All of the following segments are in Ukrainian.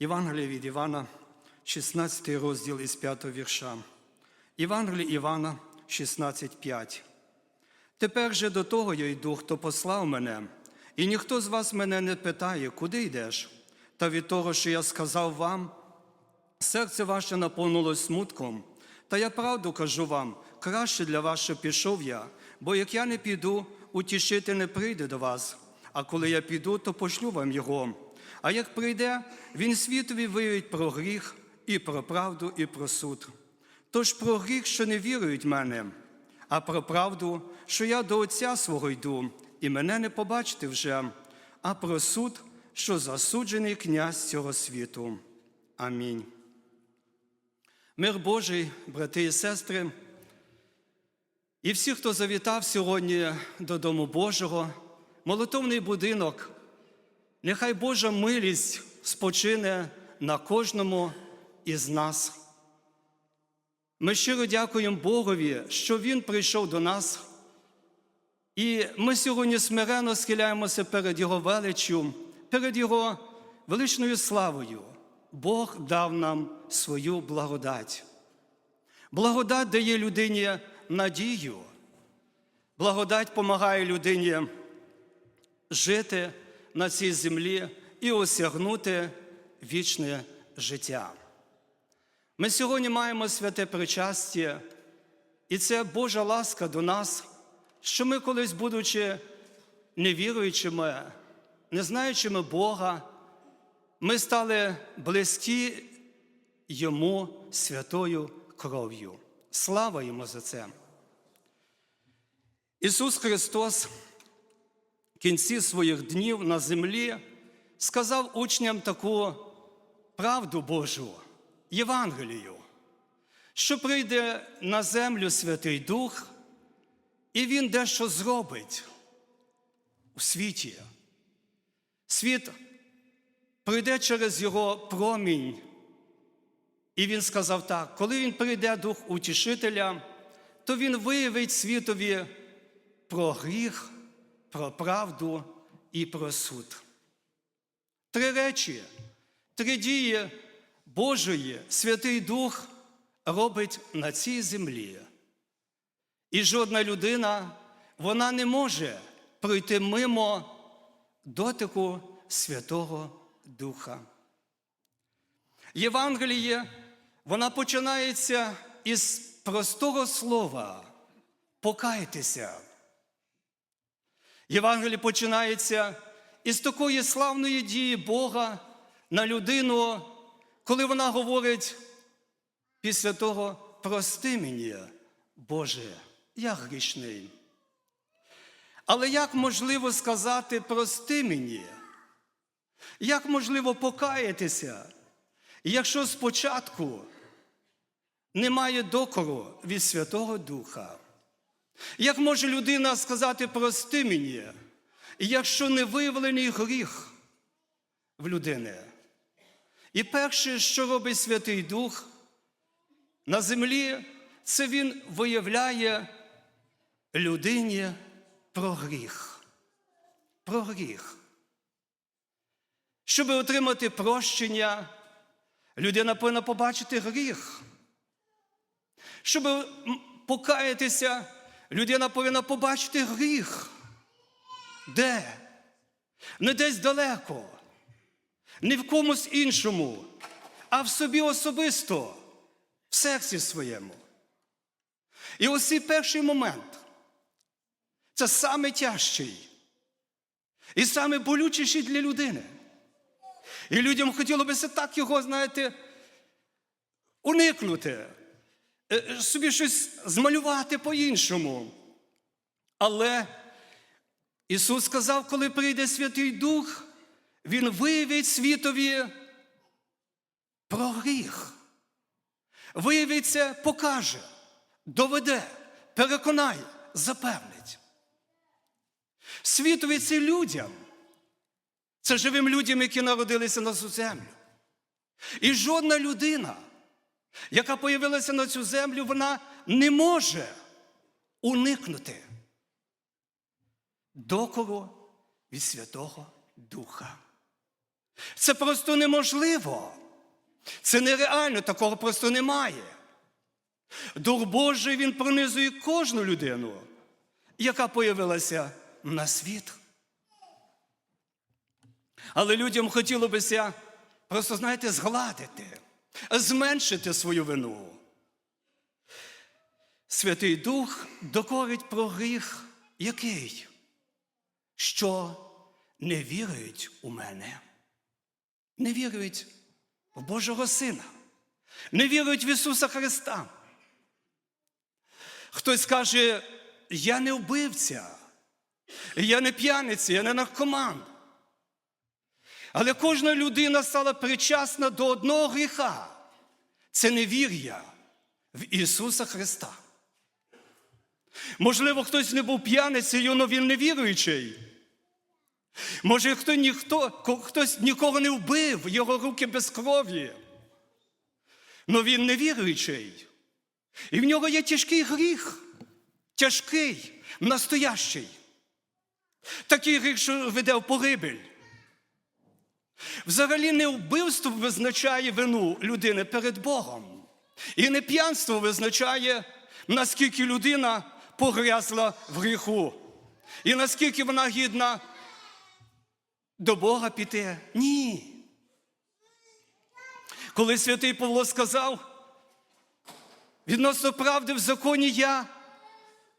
Євангелія від Івана, 16 розділ із 5 вірша. Євангелія Івана 16,5. Тепер же до того я йду, хто послав мене, і ніхто з вас мене не питає, куди йдеш. Та від того, що я сказав вам, серце ваше наповнилось смутком. Та я правду кажу вам, краще для вас, що пішов я, бо як я не піду, утішити не прийде до вас. А коли я піду, то пошлю вам його. А як прийде, він світові виявить про гріх, і про правду, і про суд. Тож про гріх, що не вірують мене, а про правду, що я до Отця свого йду, і мене не побачите вже, а про суд, що засуджений князь цього світу. Амінь. Мир Божий, брати і сестри, і всі, хто завітав сьогодні до Дому Божого, молитовний будинок, нехай Божа милість спочине на кожному із нас. Ми щиро дякуємо Богові, що Він прийшов до нас. І ми сьогодні смиренно схиляємося перед Його величчю, перед Його величною славою. Бог дав нам свою благодать. Благодать дає людині надію. Благодать допомагає людині жити на цій землі і осягнути вічне життя. Ми сьогодні маємо святе причастя, і це Божа ласка до нас, що ми колись, будучи невіруючими, не знаючими Бога, ми стали близькі Йому святою кров'ю. Слава йому за це. Ісус Христос кінці своїх днів на землі сказав учням таку правду Божу, Євангелію, що прийде на землю Святий Дух, і Він дещо зробить у світі. Світ прийде через його промінь. І він сказав так: коли він прийде Дух Утішителя, то він виявить світові про гріх, про правду і про суд. Три речі, три дії Божої Святий Дух робить на цій землі. І жодна людина вона не може пройти мимо дотику Святого Духа. Євангеліє, вона починається із простого слова покайтеся. Євангеліє починається із такої славної дії Бога на людину, коли вона говорить після того прости мені, Боже, я грішний. Але як можливо сказати прости мені? Як можливо покаятися, якщо спочатку немає докору від Святого Духа? Як може людина сказати прости мені, якщо не виявлений гріх в людини? І перше, що робить Святий Дух на землі, це він виявляє людині про гріх. Про гріх. Щоб отримати прощення, людина повинна побачити гріх. Щоб покаятися, людина повинна побачити гріх. Де? Не десь далеко, не в комусь іншому, а в собі особисто, в серці своєму. І ось цей перший момент це саме тяжчий і саме болючіший для людини. І людям хотілося так його, знаєте, уникнути, собі щось змалювати по-іншому. Але Ісус сказав, коли прийде Святий Дух, Він виявить світові про гріх. Виявиться, покаже, доведе, переконає, запевнить. Світові це людям. Це живим людям, які народилися на цю землю. І жодна людина, яка появилася на цю землю, вона не може уникнути докору від Святого Духа. Це просто неможливо. Це нереально, такого просто немає. Дух Божий він пронизує кожну людину, яка появилася на світ. Але людям хотілося просто, знаєте, згладити, зменшити свою вину. Святий Дух докорить про гріх який? Що не вірують у мене, не вірують в Божого Сина, не вірують в Ісуса Христа. Хтось каже, я не вбивця, я не п'яниця, я не наркоман. Але кожна людина стала причасна до одного гріха це невір'я в Ісуса Христа. Можливо, хтось не був п'яницею, але він невіруючий. Може, хто, ніхто, хтось нікого не вбив, його руки без крові. Але він невіруючий. І в нього є тяжкий гріх, тяжкий, настоящий. Такий гріх, що веде в погибель. Взагалі не вбивство визначає вину людини перед Богом. І не п'янство визначає, наскільки людина погрязла в гріху. І наскільки вона гідна до Бога піти. Ні. Коли святий Павло сказав, відносно правди в законі я,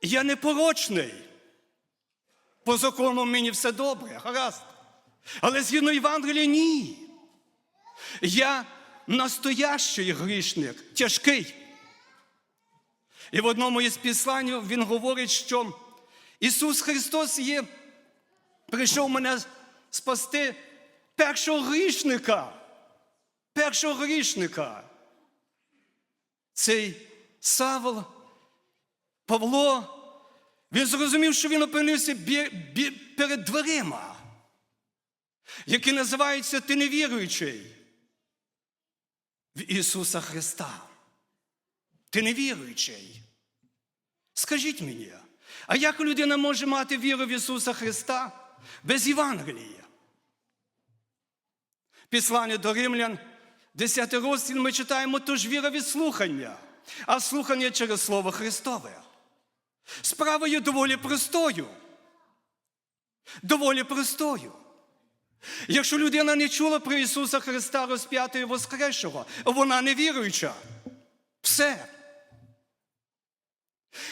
я непорочний. По закону мені все добре, гаразд. Але згідно Євангелія ні. Я настоящий грішник, тяжкий. І в одному із післань він говорить, що Ісус Христос є, прийшов мене спасти першого грішника. Першого грішника. Цей Савол, Павло, він зрозумів, що він опинився бі, бі, перед дверима, які називаються Ти невіруючий в Ісуса Христа. Ти невіруючий. Скажіть мені, а як людина може мати віру в Ісуса Христа без Євангелія? Післання до Римлян, 10 розділ ми читаємо тож віра від слухання, а слухання через Слово Христове. Справа є доволі простою. Доволі простою. Якщо людина не чула про Ісуса Христа розп'ятого і Воскресшого, вона не віруюча. Все.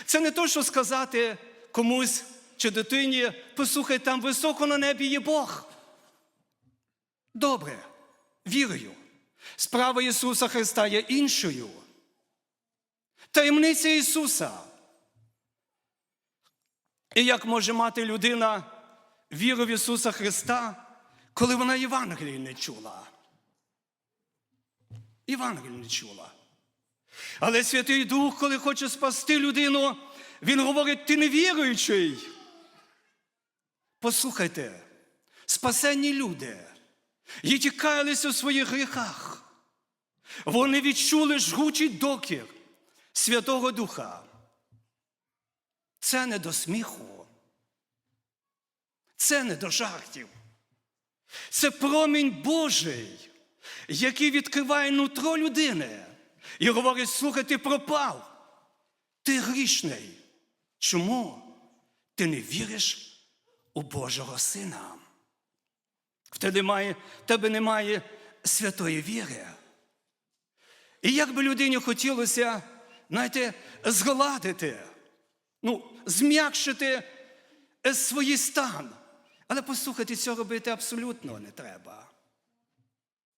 Це не то, що сказати комусь чи дитині, послухай, там високо на небі є Бог. Добре, вірую. Справа Ісуса Христа є іншою. Таємниця Ісуса. І як може мати людина віру в Ісуса Христа, коли вона Євангелії не чула? Євангелії не чула. Але Святий Дух, коли хоче спасти людину, Він говорить, ти невіруючий. Послухайте, спасенні люди, які каялися у своїх гріхах, вони відчули жгучий докір Святого Духа. Це не до сміху, це не до жартів. Це промінь Божий, який відкриває нутро людини і говорить: слухай, ти пропав, ти грішний. Чому ти не віриш у Божого Сина? В тебе немає, тебе немає святої віри. І як би людині хотілося, знаєте, згладити, ну, зм'якшити свій стан. Але послухайте, цього робити абсолютно не треба.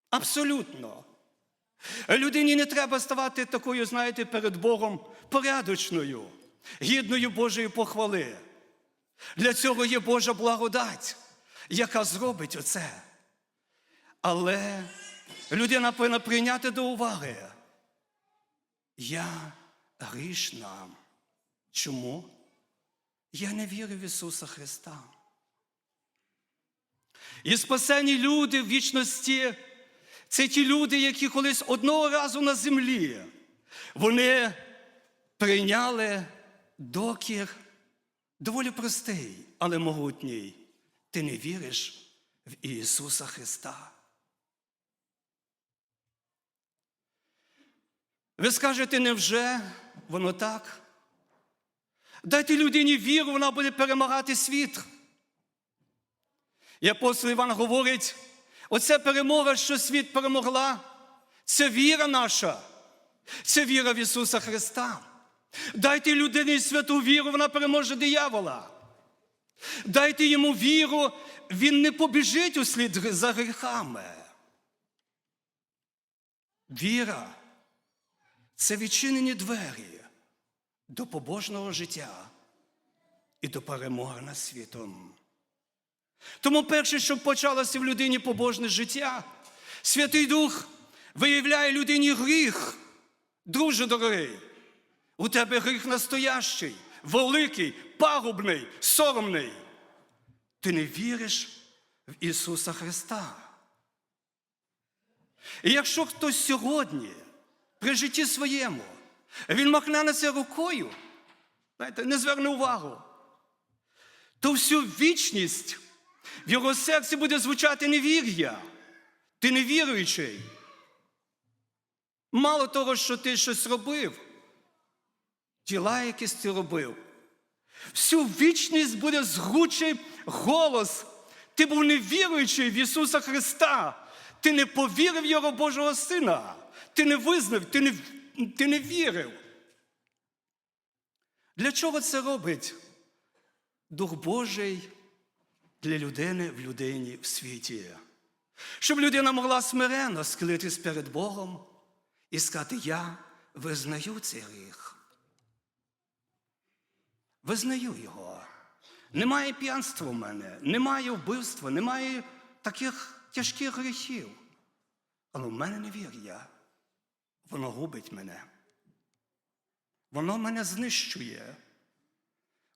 Абсолютно. Людині не треба ставати такою, знаєте, перед Богом порядочною, гідною Божої похвали. Для цього є Божа благодать, яка зробить оце. Але людина повинна прийняти до уваги. Я грішна. Чому? Я не вірю в Ісуса Христа. І спасені люди в вічності це ті люди, які колись одного разу на землі вони прийняли докір доволі простий, але могутній. Ти не віриш в Ісуса Христа. Ви скажете, невже воно так? Дайте людині віру, вона буде перемагати світ. І апостол Іван говорить: оця перемога, що світ перемогла, це віра наша, це віра в Ісуса Христа. Дайте людині святу віру, вона переможе диявола. Дайте йому віру, він не побіжить услід за гріхами. Віра це відчинені двері до побожного життя і до перемоги над світом. Тому перше, щоб почалося в людині побожне життя, Святий Дух виявляє людині гріх, друже дорогий. У тебе гріх настоящий, великий, пагубний, соромний. Ти не віриш в Ісуса Христа. І якщо хтось сьогодні при житті своєму він махне на це рукою, знаєте, не зверне увагу, то всю вічність в його серці буде звучати невір'я. Ти невіруючий. Мало того, що ти щось робив, діла якісь ти робив. Всю вічність буде згучий голос. Ти був невіруючий в Ісуса Христа. Ти не повірив Його Божого Сина. Ти не визнав, ти не, ти не вірив. Для чого це робить Дух Божий для людини в людині в світі? Щоб людина могла смиренно схилитись перед Богом і сказати: Я визнаю цей гріх. Визнаю його. Немає п'янства в мене, немає вбивства, немає таких тяжких гріхів. Але в мене невір'я. Воно губить мене. Воно мене знищує.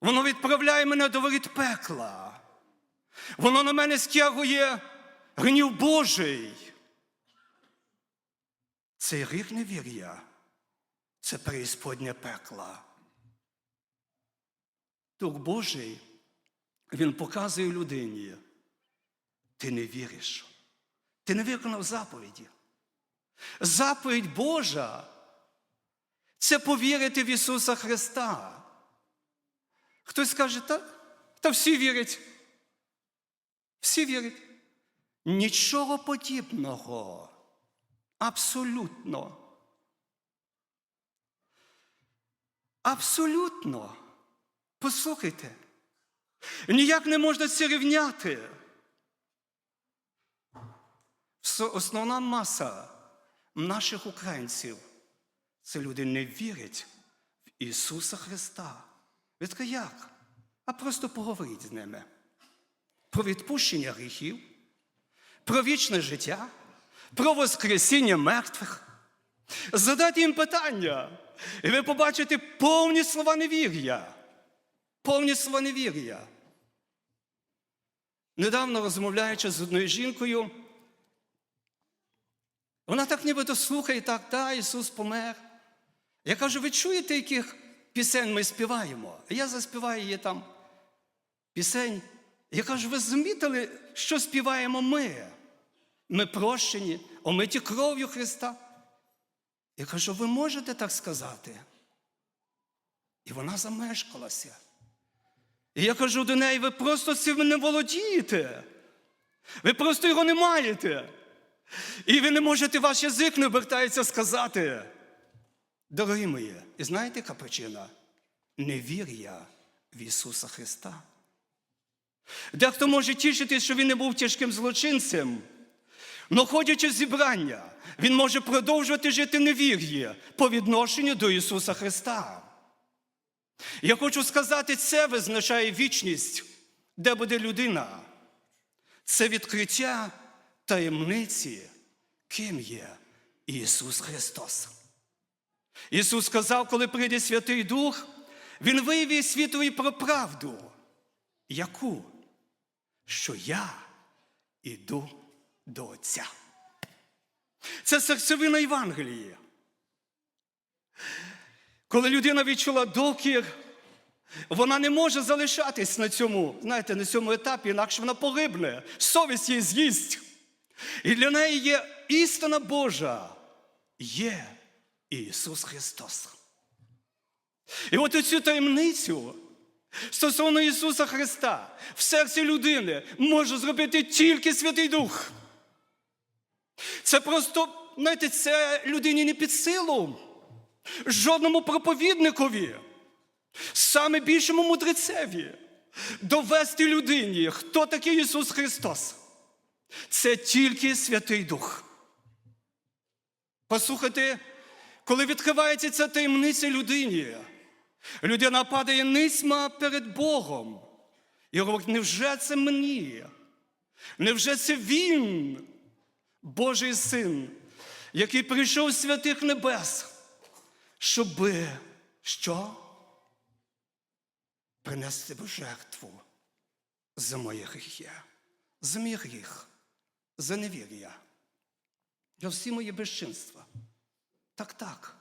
Воно відправляє мене до воріт пекла. Воно на мене стягує гнів Божий. Цей гріх невір'я це преісподнє пекла. Дух Божий, Він показує людині, ти не віриш, ти не виконав заповіді. Заповідь Божа це повірити в Ісуса Христа. Хтось скаже, та, та всі вірять. Всі вірять. Нічого подібного. Абсолютно. Абсолютно. Послухайте, ніяк не можна це рівняти. Основна маса наших українців це люди не вірять в Ісуса Христа. Ви така як? А просто поговоріть з ними про відпущення гріхів, про вічне життя, про Воскресіння мертвих. Задайте їм питання, і ви побачите повні слова невір'я. Повні слова невір'я. Недавно розмовляючи з одною жінкою, вона так нібито слухає, так, та, Ісус помер. Я кажу, ви чуєте, яких пісень ми співаємо? Я заспіваю її там пісень. Я кажу, ви замітили, що співаємо ми? Ми прощені, омиті кров'ю Христа. Я кажу, ви можете так сказати? І вона замешкалася. І я кажу до неї, ви просто цим не володієте. Ви просто його не маєте. І ви не можете ваш язик не обертається сказати. Дорогі мої, і знаєте, яка причина? Невір'я в Ісуса Христа. Дехто може тішитись, що він не був тяжким злочинцем, але ходячи в зібрання, він може продовжувати жити в невір'ї по відношенню до Ісуса Христа. Я хочу сказати, це визначає вічність, де буде людина. Це відкриття таємниці, ким є Ісус Христос. Ісус сказав, коли прийде Святий Дух, Він виявить світові про правду. Яку? Що я іду до Отця. Це серцевина Євангелії. Коли людина відчула докір, вона не може залишатись на цьому, знаєте, на цьому етапі, інакше вона погибне, совість її з'їсть. І для неї є істина Божа, є Ісус Христос. І от оцю таємницю стосовно Ісуса Христа в серці людини може зробити тільки Святий Дух. Це просто, знаєте, це людині не під силу, жодному проповідникові, саме більшому мудрецеві довести людині, хто такий Ісус Христос. Це тільки Святий Дух. Послухайте, коли відкривається ця таємниця людині, людина падає низьма перед Богом і говорить, невже це мені? Невже це Він, Божий Син, який прийшов з святих небес, щоби що? Принести жертву за мої гріхи, за мій гріх, за невір'я, за всі мої безчинства. Так, так.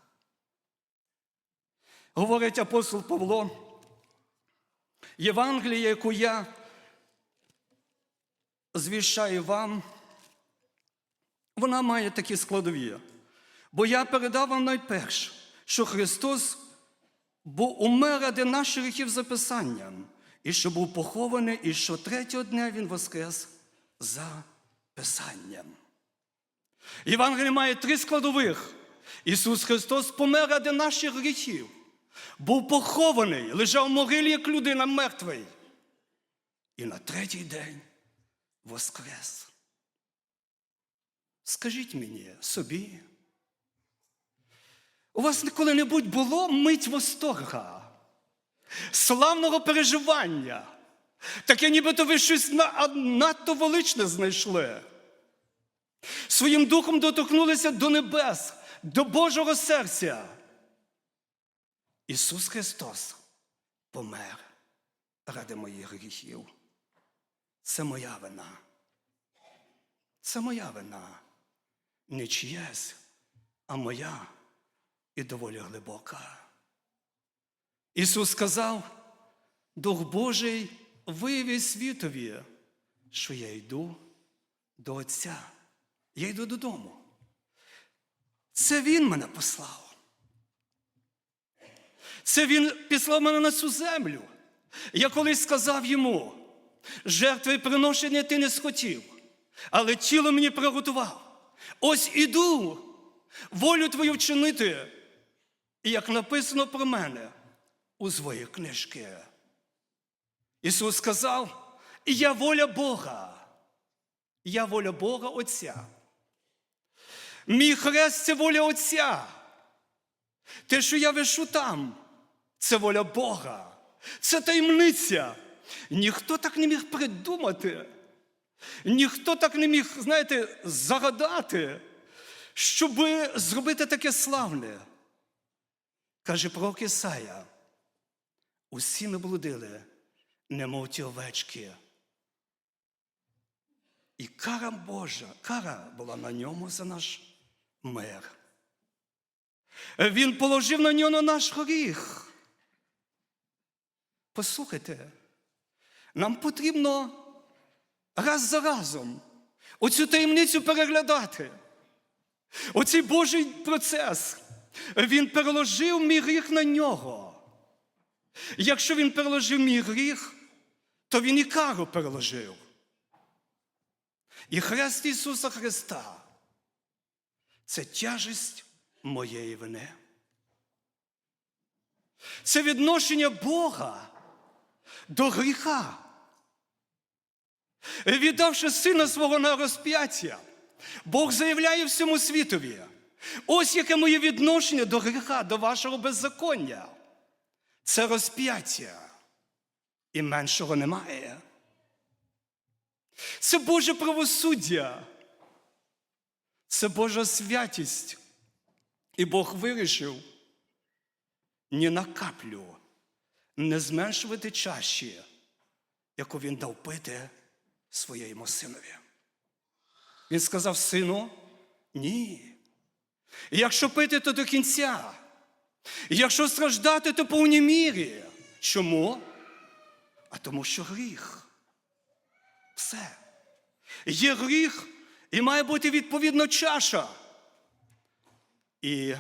Говорить апостол Павло, Євангелія, яку я звіщаю вам, вона має такі складові. Бо я передав вам найперше, що Христос був умер ради наших гріхів за Писанням, і що був похований, і що третього дня Він воскрес за Писанням. Євангеліє має три складових. Ісус Христос помер ради наших гріхів, був похований, лежав в могилі, як людина мертвий. І на третій день воскрес. Скажіть мені собі, у вас коли-небудь було мить восторга, славного переживання, таке нібито ви щось надто величне знайшли. Своїм духом доторкнулися до небес, до Божого серця. Ісус Христос помер ради моїх гріхів. Це моя вина. Це моя вина. Не чиясь, а моя і доволі глибока. Ісус сказав, Дух Божий виявив світові, що я йду до Отця. Я йду додому. Це Він мене послав. Це Він післав мене на цю землю. Я колись сказав йому, жертви приношення ти не схотів, але тіло мені приготував. Ось іду, волю твою вчинити, як написано про мене у своїй книжки. Ісус сказав, я воля Бога, я воля Бога Отця. Мій хрест це воля Отця. Те, що я вишу там, це воля Бога. Це таємниця. Ніхто так не міг придумати. Ніхто так не міг, знаєте, загадати, щоб зробити таке славне. Каже пророк Ісая, усі ми блудили, немов ті овечки. І кара Божа, кара була на ньому за наш мир. Він положив на нього наш гріх. Послухайте, нам потрібно раз за разом оцю таємницю переглядати. Оцей Божий процес. Він переложив мій гріх на нього. Якщо він переложив мій гріх, то він і кару переложив. І хрест Ісуса Христа це тяжесть моєї вини. Це відношення Бога до гріха. Віддавши сина свого на розп'яття, Бог заявляє всьому світові. Ось яке моє відношення до гріха, до вашого беззаконня. Це розп'яття. І меншого немає. Це Боже правосуддя. Це Божа святість. І Бог вирішив ні на каплю не зменшувати чаші, яку він дав пити своєму синові. Він сказав: сину, ні. Якщо пити, то до кінця. Якщо страждати, то повній мірі. Чому? А тому що гріх. Все. Є гріх, і має бути відповідно чаша. І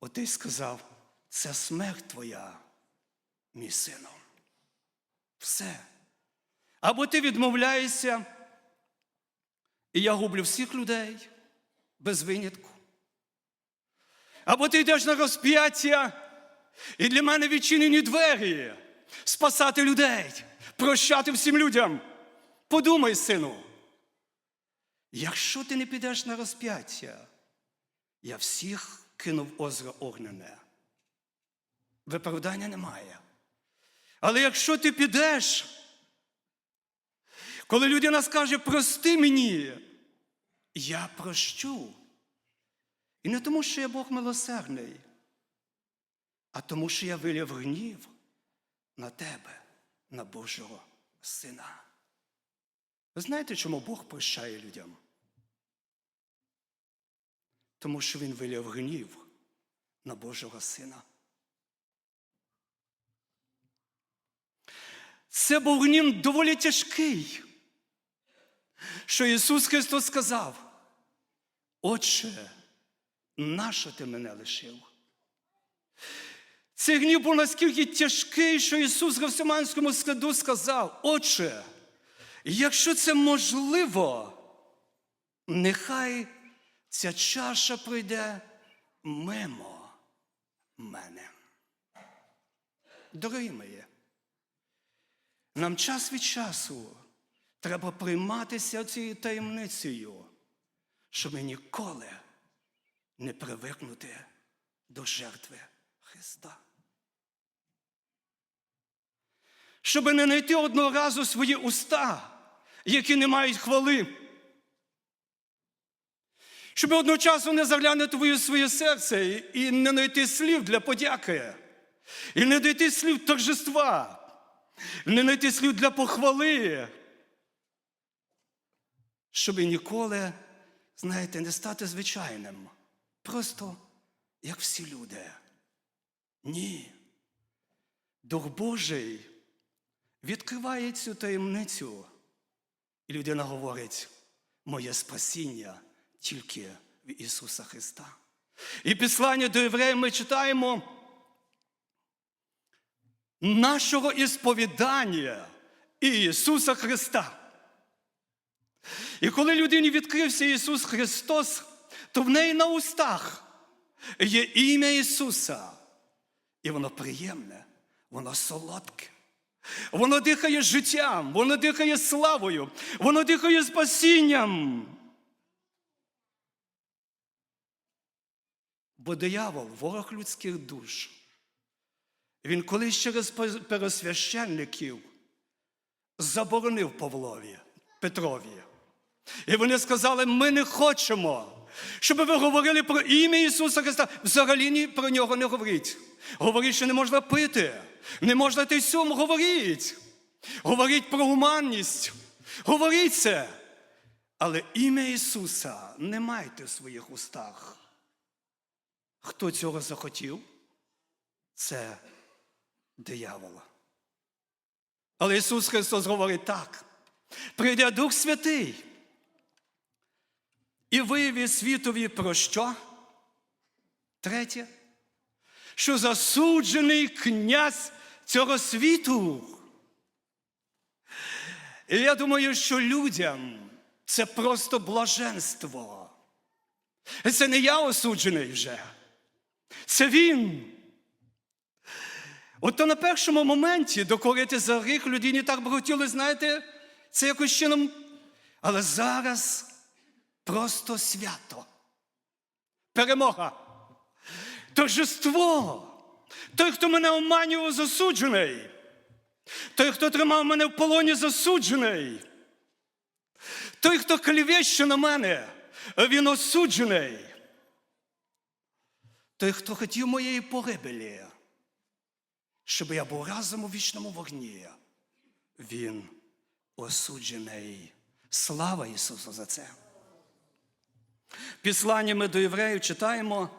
Отець сказав, це смерть твоя, мій сину. Все. Або ти відмовляєшся, і я гублю всіх людей без винятку. Або ти йдеш на розп'яття, і для мене відчинені двері спасати людей, прощати всім людям. Подумай, сину, якщо ти не підеш на розп'яття, я всіх кинув озеро огнене. Виправдання немає. Але якщо ти підеш, коли людина скаже, прости мені, я прощу. І не тому, що я Бог милосердний, а тому, що я виляв гнів на тебе, на Божого Сина. Ви знаєте, чому Бог прощає людям? Тому що Він виляв гнів на Божого Сина. Це був гнів доволі тяжкий, що Ісус Христос сказав, Отче, нащо ти мене лишив? Цей гнів був наскільки тяжкий, що Ісус в Гефсиманському саду сказав, Отче, якщо це можливо, нехай ця чаша пройде мимо мене. Дорогі мої, нам час від часу треба прийматися цією таємницею, щоб ніколи не привикнути до жертви Христа. Щоб не знайти одного разу свої уста, які не мають хвали. Щоб одночасно не заглянути в своє серце і не знайти слів для подяки, і не знайти слів торжества, не знайти для похвали. Щоб ніколи, знаєте, не стати звичайним. Просто як всі люди. Ні. Дух Божий відкриває цю таємницю, і людина говорить, моє спасіння тільки в Ісуса Христа. І післання до євреїв ми читаємо нашого ісповідання Ісуса Христа. І коли людині відкрився Ісус Христос, то в неї на устах є ім'я Ісуса. І воно приємне, воно солодке. Воно дихає життям, воно дихає славою, воно дихає спасінням. Бо диявол, ворог людських душ, він колись через пересвященників заборонив Павлові, Петрові. І вони сказали: ми не хочемо, щоб ви говорили про ім'я Ісуса Христа. Взагалі ні про нього не говоріть. Говоріть, що не можна пити, не можна ти сьому говоріть. Говоріть про гуманність. Говоріть це. Але ім'я Ісуса не майте в своїх устах. Хто цього захотів? Це диявола. Але Ісус Христос говорить так: прийде Дух Святий і виявить світові про що? Третє, що засуджений князь цього світу. І я думаю, що людям це просто блаженство. Це не я осуджений вже. Це він. От то на першому моменті докорити за гріх людині так би хотіли, знаєте, це якось чином. Але зараз просто свято. Перемога. Торжество. Той, хто мене оманював, засуджений. Той, хто тримав мене в полоні, засуджений. Той, хто клівеща на мене, він осуджений. Той, хто хотів моєї погибелі, щоб я був разом у вічному вогні, він осуджений. Слава Ісусу за це. Післання ми до євреїв читаємо.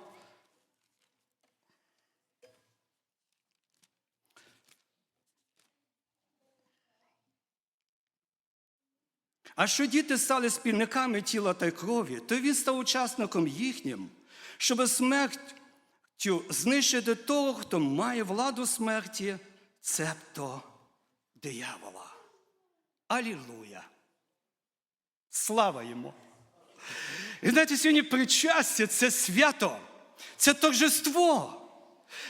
А що діти стали спільниками тіла та крові, то він став учасником їхнім, щоб смерть знищити того, хто має владу смерті, цебто диявола. Алілуя! Слава йому! І знаєте, сьогодні причастя це свято, це торжество,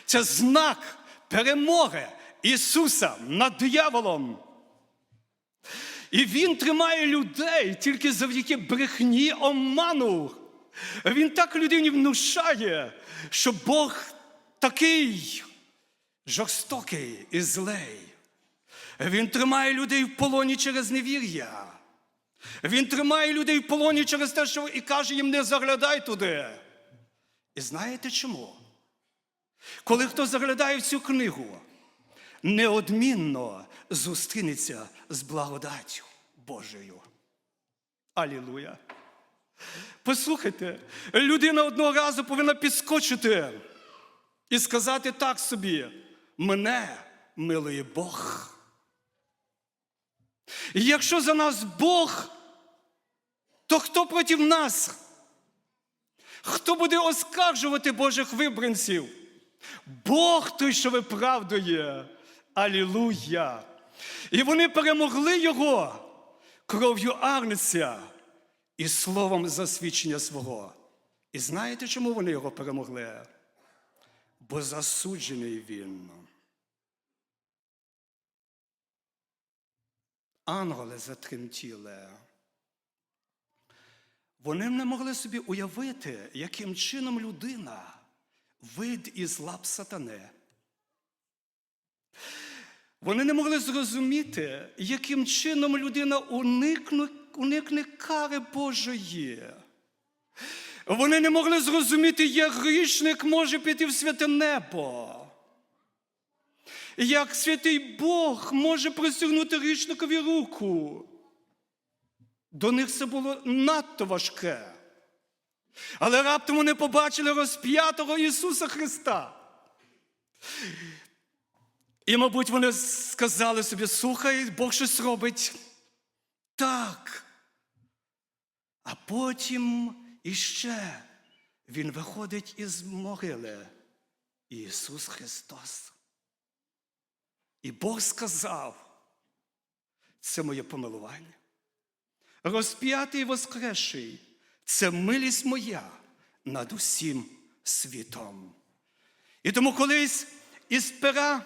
це знак перемоги Ісуса над дияволом. І Він тримає людей тільки завдяки брехні оману. Він так людині внушає, що Бог такий жорстокий і злий. Він тримає людей в полоні через невір'я. Він тримає людей в полоні через те, що і каже їм не заглядай туди. І знаєте чому? Коли хто заглядає в цю книгу, неодмінно зустрінеться з благодаттю Божою. Алілуя! Послухайте, людина одного разу повинна підскочити і сказати так собі: мене милує Бог. І якщо за нас Бог, то хто проти нас? Хто буде оскаржувати Божих вибранців? Бог той, що виправдує. Алілуя! І вони перемогли його кров'ю Агнця і словом засвідчення свого. І знаєте, чому вони його перемогли? Бо засуджений він. Ангели затремтіли. Вони не могли собі уявити, яким чином людина вид із лап сатани. Вони не могли зрозуміти, яким чином людина уникне, уникне кари Божої. Вони не могли зрозуміти, як грішник може піти в святе небо. Як святий Бог може присягнути грішникові руку. До них це було надто важке. Але раптом вони побачили розп'ятого Ісуса Христа. І, мабуть, вони сказали собі, слухай, Бог щось робить. Так. А потім іще Він виходить із могили. Ісус Христос. І Бог сказав, це моє помилування. Розп'ятий і воскресший це милість моя над усім світом. І тому колись із пера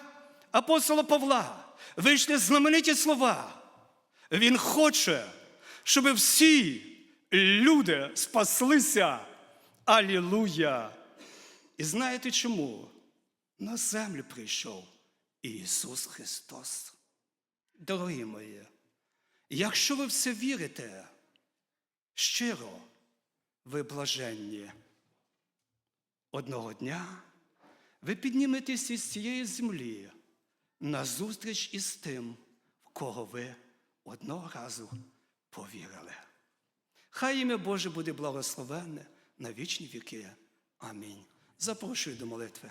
апостола Павла вийшли знамениті слова. Він хоче, щоб всі люди спаслися. Алілуя! І знаєте чому? На землю прийшов Ісус Христос. Дорогі мої, якщо ви все вірите, щиро ви блаженні. Одного дня ви підніметесь із цієї землі на зустріч із тим, в кого ви одного разу повірили. Хай ім'я Боже буде благословенне на вічні віки. Амінь. Запрошую до молитви.